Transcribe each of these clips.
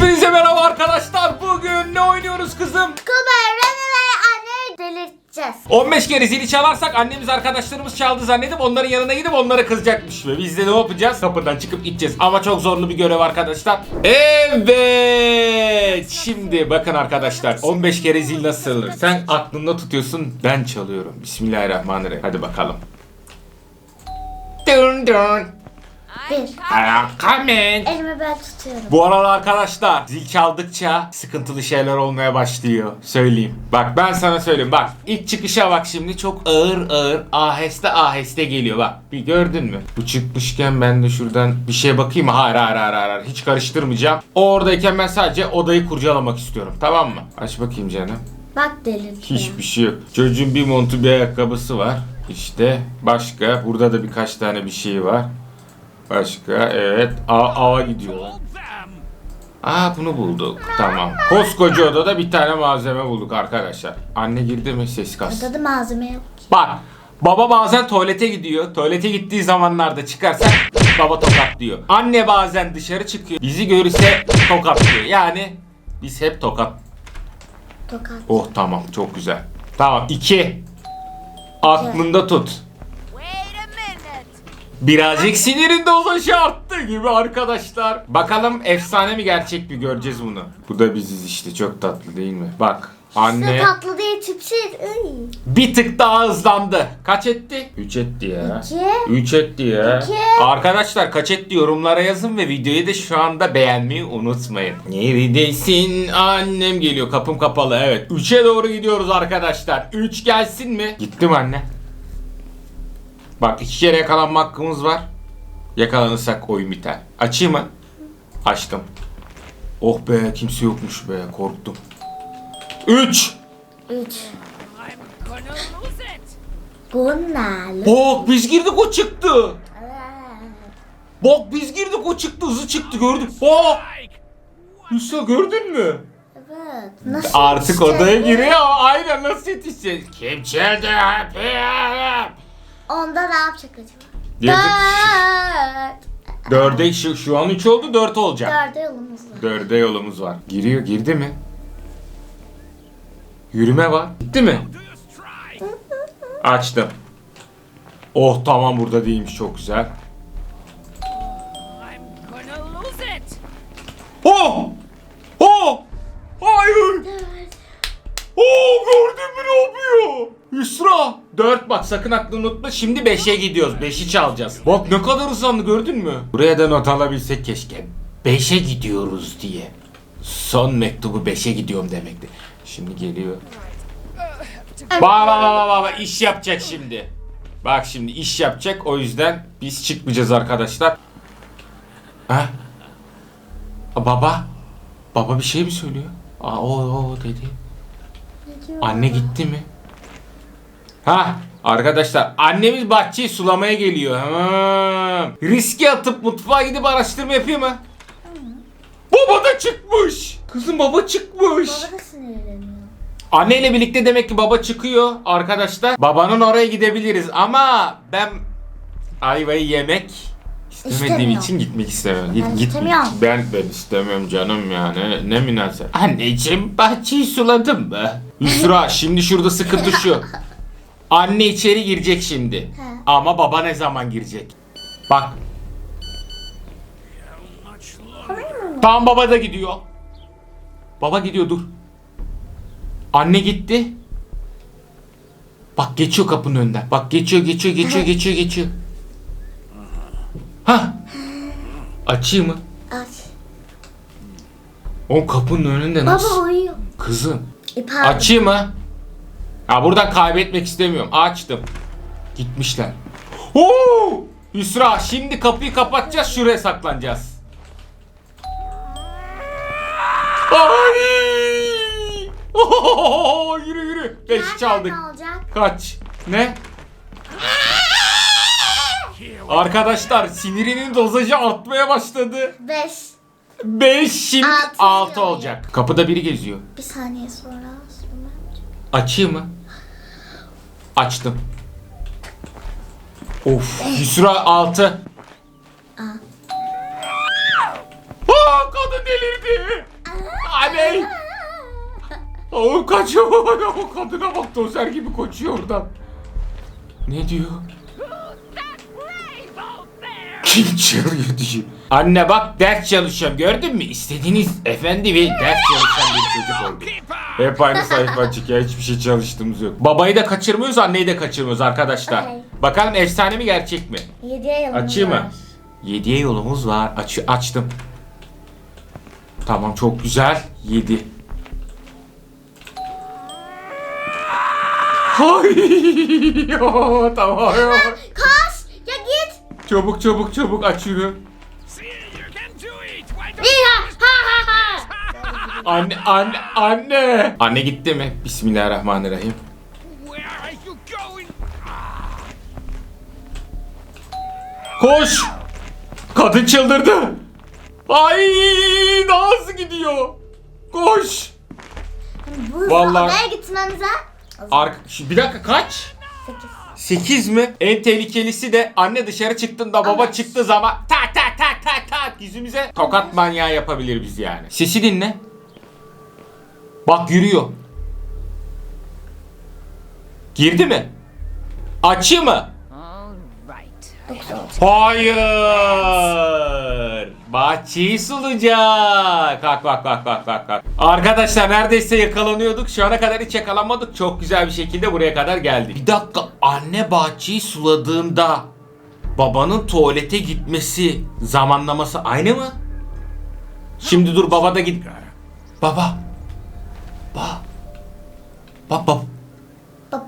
Hepinize merhaba arkadaşlar. Bugün ne oynuyoruz kızım? Kubar, Rene ve anneyi delirteceğiz. 15 kere zili çalarsak annemiz arkadaşlarımız çaldı zannedip onların yanına gidip onlara kızacakmış. Ve biz de ne yapacağız? Kapıdan çıkıp gideceğiz. Ama çok zorlu bir görev arkadaşlar. Evet. Şimdi bakın arkadaşlar 15 kere zil nasıl çalınır? Sen aklında tutuyorsun ben çalıyorum. Bismillahirrahmanirrahim. Hadi bakalım. Dun dun. Bir. Come in. Elimi ben tutuyorum. Bu arada arkadaşlar zil çaldıkça sıkıntılı şeyler olmaya başlıyor. Söyleyeyim. Bak ben sana söyleyeyim. Bak ilk çıkışa bak şimdi çok ağır ağır aheste aheste geliyor. Bak bir gördün mü? Bu çıkmışken ben de şuradan bir şeye bakayım? Hayır hayır hayır hayır. Hiç karıştırmayacağım. O oradayken ben sadece odayı kurcalamak istiyorum. Tamam mı? Aç bakayım canım. Bak delirtme. Hiçbir şey yok. Çocuğun bir montu bir ayakkabısı var. İşte başka. Burada da birkaç tane bir şey var. Başka evet. A ava gidiyor. Aa bunu bulduk. Tamam. Koskoca odada bir tane malzeme bulduk arkadaşlar. Anne girdi mi? Ses kas. Orada da malzeme yok. Bak. Baba bazen tuvalete gidiyor. Tuvalete gittiği zamanlarda çıkarsa baba tokatlıyor. Anne bazen dışarı çıkıyor. Bizi görürse tokatlıyor. Yani biz hep tokat Tokat. Oh tamam çok güzel. Tamam 2. Aklında tut. Birazcık sinirin dozu arttı gibi arkadaşlar. Bakalım efsane mi gerçek mi göreceğiz bunu. Bu da biziz işte çok tatlı değil mi? Bak anne Su tatlı değil tipsiz. Iy. bir tık daha hızlandı. Kaç etti? 3 etti ya. İki. 3 etti ya. İki. Arkadaşlar kaç etti yorumlara yazın ve videoyu da şu anda beğenmeyi unutmayın. Neredesin annem geliyor kapım kapalı evet. 3'e doğru gidiyoruz arkadaşlar. 3 gelsin mi? Gitti mi anne? Bak iki kere yakalanma hakkımız var. Yakalanırsak oyun biter. Açayım mı? Açtım. Oh be kimse yokmuş be korktum. 3 Üç. I'm gonna lose it. Bunlar. Bak biz girdik o çıktı. Bak biz girdik o çıktı hızı çıktı gördük. Bak. Hüsnü gördün mü? Evet. Nasıl Artık odaya giriyor. Aynen nasıl yetişeceğiz? Kim çaldı? Onda ne yapacak acaba? Yazık. Dört. Dörde şu, şu an 3 oldu 4 olacak. Dörde yolumuz var. Dörde yolumuz var. Giriyor girdi mi? Yürüme var. Gitti mi? Açtım. Oh tamam burada değilmiş çok güzel. Sakın aklını unutma. Şimdi 5'e gidiyoruz. 5'i çalacağız. Bak ne kadar hızlandı gördün mü? Buraya da not alabilsek keşke. 5'e gidiyoruz diye. Son mektubu 5'e gidiyorum demekti. Şimdi geliyor. Bak bak bak bak bak iş yapacak şimdi. Bak şimdi iş yapacak o yüzden biz çıkmayacağız arkadaşlar. Ha? Aa, Baba. Baba bir şey mi söylüyor? Aa o o dedi. Anne gitti mi? Ha arkadaşlar annemiz bahçeyi sulamaya geliyor. Ha. Riske atıp mutfağa gidip araştırma yapıyor mu? Baba da çıkmış. Kızım baba çıkmış. Baba da sinirleniyor. Anneyle birlikte demek ki baba çıkıyor arkadaşlar. Babanın oraya gidebiliriz ama ben ayvayı yemek istemediğim için gitmek istemiyorum. Git, Ben git- istemiyorum. Ben ben istemiyorum canım yani. Ne münasebet. Anneciğim bahçeyi suladın mı? Yusra şimdi şurada sıkıntı şu. Anne içeri girecek şimdi. Ama baba ne zaman girecek? Bak. Tamam baba da gidiyor. Baba gidiyor dur. Anne gitti. Bak geçiyor kapının önünden. Bak geçiyor geçiyor geçiyor geçiyor geçiyor. Ha. Açayım mı? Aç. O kapının önünde Baba nasıl? uyuyor. Kızım. E, pardon. Açayım mı? Ya buradan kaybetmek istemiyorum. Açtım. Gitmişler. Oo! Hüsra şimdi kapıyı kapatacağız şuraya saklanacağız. Ay! Oo, yürü yürü. Beş çaldık. Kaç? Ne? Arkadaşlar sinirinin dozajı artmaya başladı. Beş. 5 şimdi Altı 6 diyor. olacak. Kapıda biri geziyor. Bir saniye sonra. sonra. Açayım mı? Açtım. Of. Yusra 6. Aa. Kadın delirdi. Aney. O kaçıyor. O kadına bak dozer gibi koşuyor oradan. Ne diyor? Kim çığırıyor diyor. Anne bak ders çalışıyorum gördün mü? İstediğiniz efendi ve ders çalışan bir çocuk oldu. Hep aynı sayfa açık ya hiçbir şey çalıştığımız yok. Babayı da kaçırmıyoruz anneyi de kaçırmıyoruz arkadaşlar. Bakalım efsane mi gerçek mi? Yediye yılımız Açayım mı? var. 7'ye yolumuz var. Aç, açtım. Tamam çok güzel. 7. Hay ya, tamam. Çabuk çabuk çabuk ha ha! Anne anne anne. Anne gitti mi? Bismillahirrahmanirrahim. Koş. Kadın çıldırdı. Ay hızlı gidiyor. Koş. Bu Vallahi- odaya gitmemize Arka, Şu- bir dakika kaç? 8. 8 mi? En tehlikelisi de anne dışarı çıktığında baba Evet. çıktığı zaman tak tak tak tak tak yüzümüze tokat manyağı yapabilir biz yani. Sesi dinle. Bak yürüyor. Girdi mi? Açı mı? All right. 9 olacak. Hayır. Bahçeyi sulayacak. Bak bak bak bak bak bak. Arkadaşlar neredeyse yakalanıyorduk. Şu ana kadar hiç yakalanmadık. Çok güzel bir şekilde buraya kadar geldik. Bir dakika anne bahçeyi suladığında babanın tuvalete gitmesi zamanlaması aynı mı? Şimdi dur baba da git. Baba. Ba. Bak bab. Bab.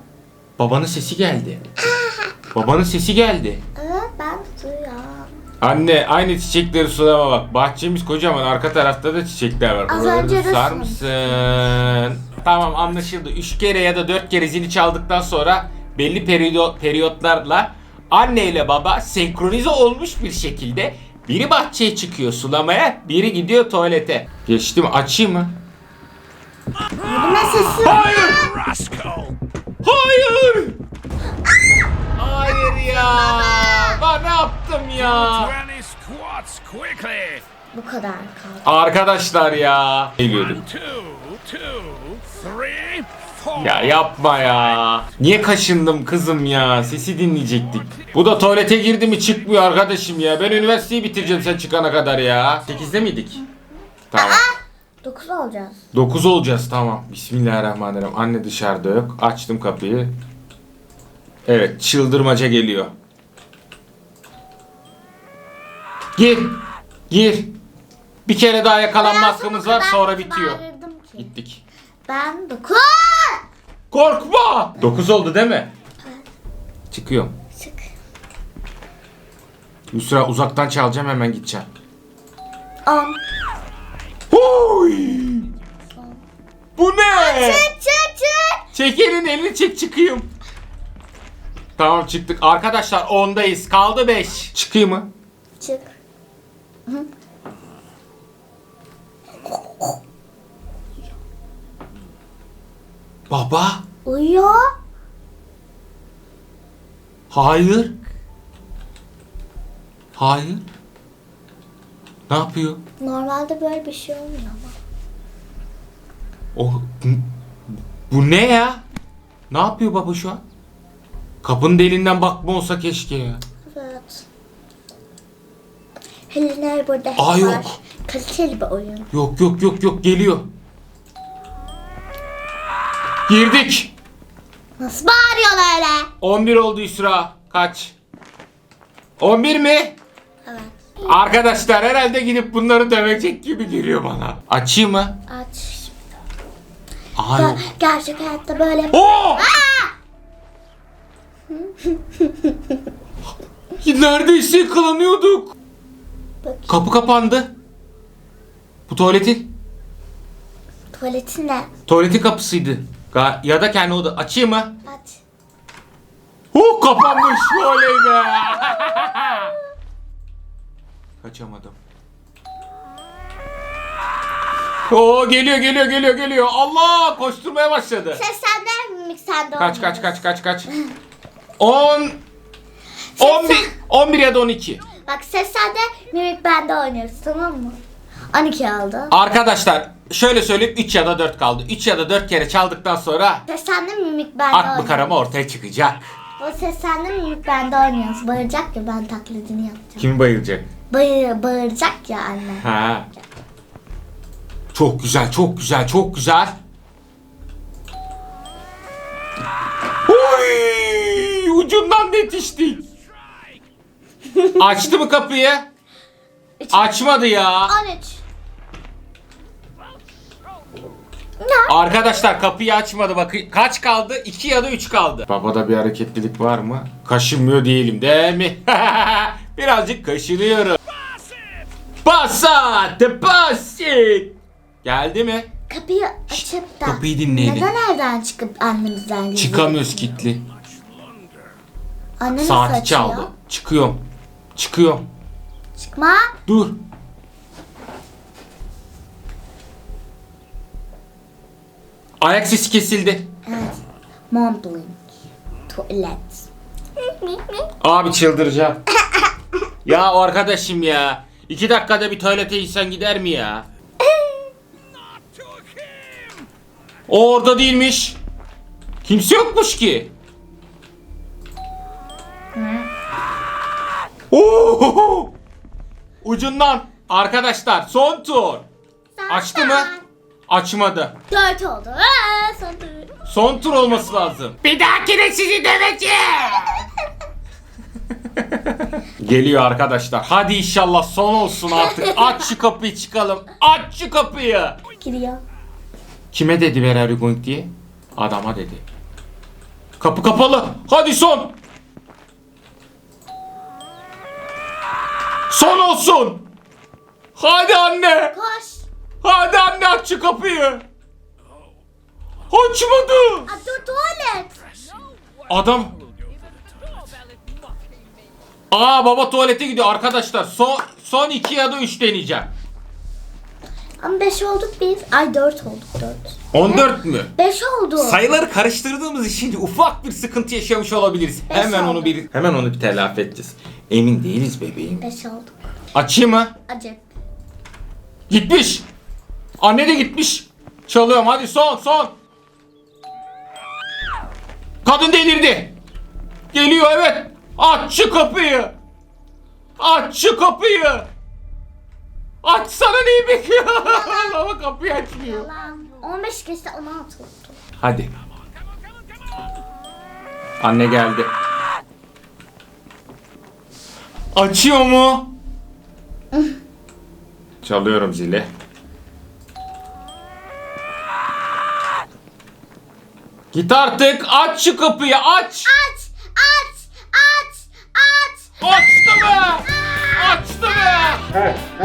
Babanın sesi geldi. Babanın sesi geldi. Evet ben duyuyorum. Anne aynı çiçekleri sulama bak. Bahçemiz kocaman arka tarafta da çiçekler var. Az önce da de sar mısın? Tamam anlaşıldı. Üç kere ya da dört kere zili çaldıktan sonra belli periyo- periyotlarla anne ile baba senkronize olmuş bir şekilde biri bahçeye çıkıyor sulamaya, biri gidiyor tuvalete. Geçti mi? Açayım mı? Ne sesi? Hayır! Hayır ya! Ben ne yaptım ya? 20 squats quickly! Bu kadar kaldı. Arkadaşlar ya. Four. Ya yapma ya. Niye kaşındım kızım ya? Sesi dinleyecektik. Bu da tuvalete girdi mi çıkmıyor arkadaşım ya. Ben üniversiteyi bitireceğim sen çıkana kadar ya. 8'de miydik? Tamam. 9 olacağız. 9 olacağız tamam. Bismillahirrahmanirrahim. Anne dışarıda yok. Açtım kapıyı. Evet çıldırmaca geliyor. Gir. Gir. Bir kere daha yakalanma hakkımız var sonra bitiyor. Gittik. Ben 9. Korkma. 9 oldu değil mi? Çıkıyorum. Çık. Yusra uzaktan çalacağım hemen gideceğim. 10. Huy! Bu ne? Çık çık çık. Çek elini elini çek çıkayım. Tamam çıktık. Arkadaşlar 10'dayız. Kaldı 5. Çıkayım mı? Çık. Baba. Uyuyor. Hayır. Hayır. Ne yapıyor? Normalde böyle bir şey olmuyor ama. O bu ne ya? Ne yapıyor baba şu an? Kapının deliğinden bakma olsa keşke ya. Evet. Helinler burada hep Aa, yok. var. Kaliteli bir oyun. Yok yok yok yok geliyor. Girdik. Nasıl bağırıyorlar öyle? 11 oldu Yusra. Kaç? 11 mi? Evet. Arkadaşlar herhalde gidip bunları dövecek gibi geliyor bana. Açayım mı? Aç. Aha Ger- yok. gerçek hayatta böyle. Oo! Neredeyse yakalanıyorduk. Bak. Kapı kapandı. Bu tuvaletin. Tuvaletin ne? Tuvaletin kapısıydı. Ga- ya da kendi oda. Açayım mı? Aç. Huh kapanmış. Oley be. Kaçamadım. Oo geliyor geliyor geliyor geliyor. Allah koşturmaya başladı. Ses sende, mimik sende Kaç kaç kaç kaç kaç. 10 11 11 ya da 12. Bak ses sende, mimik bende oynuyoruz tamam mı? 12 oldu. Arkadaşlar şöyle söyleyeyim 3 ya da 4 kaldı. 3 ya da 4 kere çaldıktan sonra Seslendim mimik bende aklı oynuyor. karama ortaya çıkacak. O seslendim mimik bende oynuyoruz. Bağıracak ya ben taklidini yapacağım. Kim bayılacak? Bağır, bağıracak ya anne. Ha. Çok güzel, çok güzel, çok güzel. Oy! Ucundan yetiştik. Açtı mı kapıyı? Açmadı ya. 13. Ne? Arkadaşlar kapıyı açmadı bakın. Kaç kaldı? 2 ya da 3 kaldı. Babada bir hareketlilik var mı? Kaşınmıyor diyelim değil mi? Birazcık kaşınıyorum. Basat, basit. Geldi mi? Kapıyı açıp da kapıyı dinleyelim. neden evden çıkıp annemizden gizli? Çıkamıyoruz kilitli. Anne nasıl Saati açıyor? çaldı. Çıkıyorum. Çıkıyorum. Çıkma. Dur. Ayak sesi kesildi. Evet. Montblanc. Tuvalet. Abi çıldıracağım. ya arkadaşım ya. İki dakikada bir tuvalete insan gider mi ya? O orada değilmiş. Kimse yokmuş ki. Oo! Ucundan. Arkadaşlar son tur. Açtı mı? Açmadı. 4 oldu. Aa, son tur. Son tur olması lazım. Bir dahakine sizi döveceğim. Geliyor arkadaşlar. Hadi inşallah son olsun artık. Aç şu kapıyı çıkalım. Aç şu kapıyı. Giriyor. Kime dedi where are you going diye? Adama dedi. Kapı kapalı. Hadi son. Son olsun. Hadi anne. Koş. Hadi anne aç şu kapıyı. Açmadı. Dur tuvalet. Adam. Aa baba tuvalete gidiyor arkadaşlar. Son son 2 ya da 3 deneyeceğim. Ama 5 olduk biz. Ay 4 olduk 4. 14 mü? 5 oldu. Sayıları karıştırdığımız için ufak bir sıkıntı yaşamış olabiliriz. Beş Hemen onu oldu. bir hemen onu bir telafi edeceğiz. Emin değiliz bebeğim. 5 olduk. Açayım mı? Acı. Gitmiş. Anne de gitmiş. Çalıyorum hadi son son. Kadın delirdi. Geliyor evet. Aç şu kapıyı. Aç şu kapıyı. Açsana neyi bekliyor? Baba kapıyı açmıyor. Lan 15 geçti 16 oldu. Hadi. Anne geldi. Açıyor mu? Çalıyorum zili. Git artık aç şu kapıyı aç. Aç! Aç! Aç! Aç! Açtı mı? Açtı mı?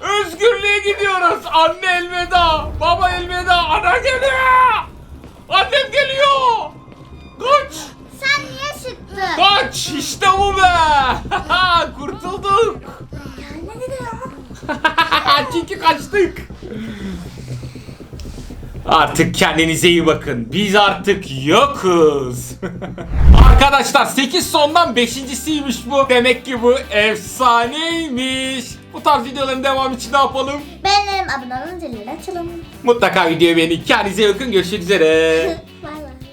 Özgürlüğe gidiyoruz. Anne elveda. Baba elveda. Ana geliyor. Annem geliyor. Kaç. İşte bu be. Kurtulduk. Ne dedi ya? Çünkü kaçtık. Artık kendinize iyi bakın. Biz artık yokuz. Arkadaşlar 8 sondan 5.siymiş bu. Demek ki bu efsaneymiş. Bu tarz videoların devamı için ne yapalım? Benim abone olun zilleri açalım. Mutlaka videoyu beğenin. Kendinize iyi bakın. Görüşmek üzere. Bye.